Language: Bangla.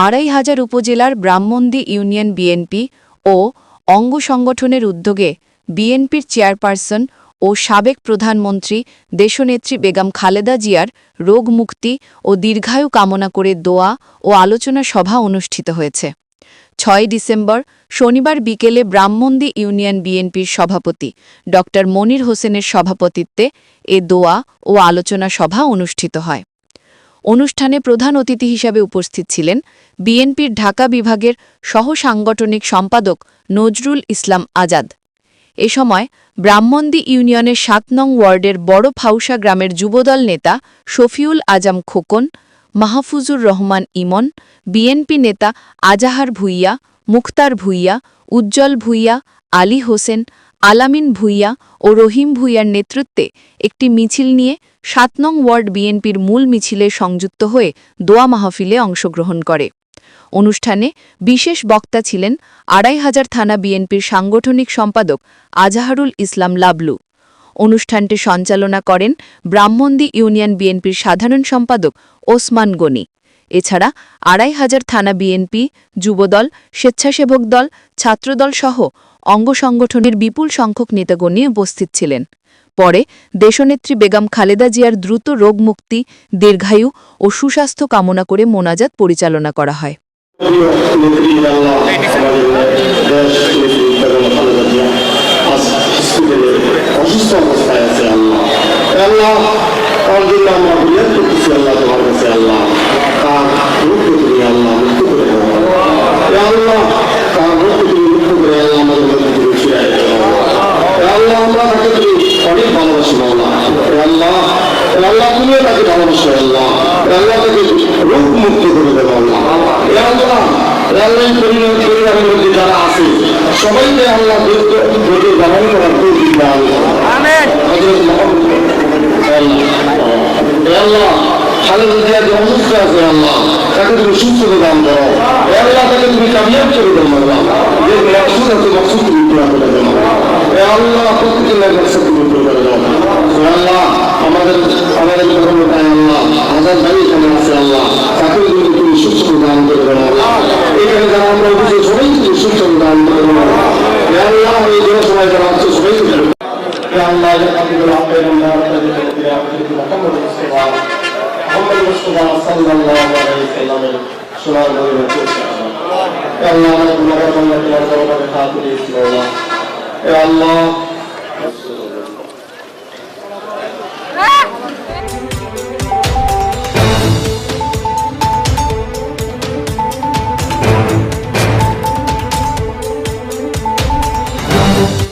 আড়াই হাজার উপজেলার ব্রাহ্মণদী ইউনিয়ন বিএনপি ও অঙ্গ সংগঠনের উদ্যোগে বিএনপির চেয়ারপারসন ও সাবেক প্রধানমন্ত্রী দেশনেত্রী বেগম খালেদা জিয়ার রোগ মুক্তি ও দীর্ঘায়ু কামনা করে দোয়া ও আলোচনা সভা অনুষ্ঠিত হয়েছে। ছয় ডিসেম্বর শনিবার বিকেলে ব্রাহ্মণদী ইউনিয়ন বিএনপির সভাপতি ড মনির হোসেনের সভাপতিত্বে এ দোয়া ও আলোচনা সভা অনুষ্ঠিত হয়। অনুষ্ঠানে প্রধান অতিথি হিসাবে উপস্থিত ছিলেন বিএনপির ঢাকা বিভাগের সহসাংগঠনিক সম্পাদক নজরুল ইসলাম আজাদ। এ সময় ব্রাহ্মণদী ইউনিয়নের সাত নং ওয়ার্ডের বড় ফাউসা গ্রামের যুবদল নেতা শফিউল আজম খোকন, মাহফুজুর রহমান ইমন, বিএনপি নেতা আজাহার ভুইয়া, মুখতার ভুইয়া, উজ্জ্বল ভুইয়া, আলী হোসেন আলামিন ভুইয়া ও রহিম ভুইয়ার নেতৃত্বে একটি মিছিল নিয়ে সাত নং ওয়ার্ড বিএনপির মূল মিছিলে সংযুক্ত হয়ে দোয়া মাহফিলে অংশগ্রহণ করে। অনুষ্ঠানে বিশেষ বক্তা ছিলেন আড়াই হাজার থানা বিএনপির সাংগঠনিক সম্পাদক আজাহারুল ইসলাম লাবলু। অনুষ্ঠানটি সঞ্চালনা করেন ব্রাহ্মণদী ইউনিয়ন বিএনপির সাধারণ সম্পাদক ওসমান গনি। এছাড়া আড়াই হাজার থানা বিএনপি, যুবদল, স্বেচ্ছাসেবক দল, ছাত্রদল সহ অঙ্গ সংগঠনের বিপুল সংখ্যক নেতাগণী উপস্থিত ছিলেন। পরে দেশনেত্রী বেগম খালেদা জিয়ার দ্রুত রোগমুক্তি, দীর্ঘায়ু ও সুস্বাস্থ্য কামনা করে মোনাজাত পরিচালনা করা হয় নেত্রী আল্লাহ আমাদের দেশ নেত্রী বেগম খালেদা জিয়া আজ হসপিটালে অসুস্থ অবস্থায় আছে আল্লাহ এ আল্লাহ তার জন্য আমরা বিরাট করতেছি আল্লাহ তোমার কাছে আল্লাহ তার রূপকে তুমি আল্লাহ মুক্ত করে দাও এ আল্লাহ তার রূপকে তুমি মুক্ত করে আল্লাহ আমাদের মধ্যে তুমি ফিরাই দাও এ আল্লাহ আমরা তাকে তুমি অনেক ভালোবাসি মাওলা এ আল্লাহ এ আল্লাহ ভালোবাসো আল্লাহ তাকে রূপ মুক্ত করে দেবো আল্লাহ। আল্লাহ আল্লাহ পরিবার পরিবারের মধ্যে যারা আছে সবাইকে আল্লাহ ধৈর্য ধৈর্য ধারণ করার তৌফিক দান আল্লাহ। এ জিয়া যে অসুস্থ আছে আল্লাহ তাকে তুমি সুস্থতা দান করো। আল্লাহ তাকে তুমি কামিয়াব করে দেবো আল্লাহ যে মকসুদ আছে মকসুদ তুমি পুরা করে দেবো আল্লাহ প্রত্যেকের মকসুদ তুমি পুরা করে দেবো এ আল্লাহ আমাদের আমাদের কখনো পায় আল্লাহ হাজার ভাই এখানে আছে আল্লাহ তাকেও যদি তুমি সুস্থ দান করবে এখানে যারা আমরা অফিসে সবাই তুমি আল্লাহ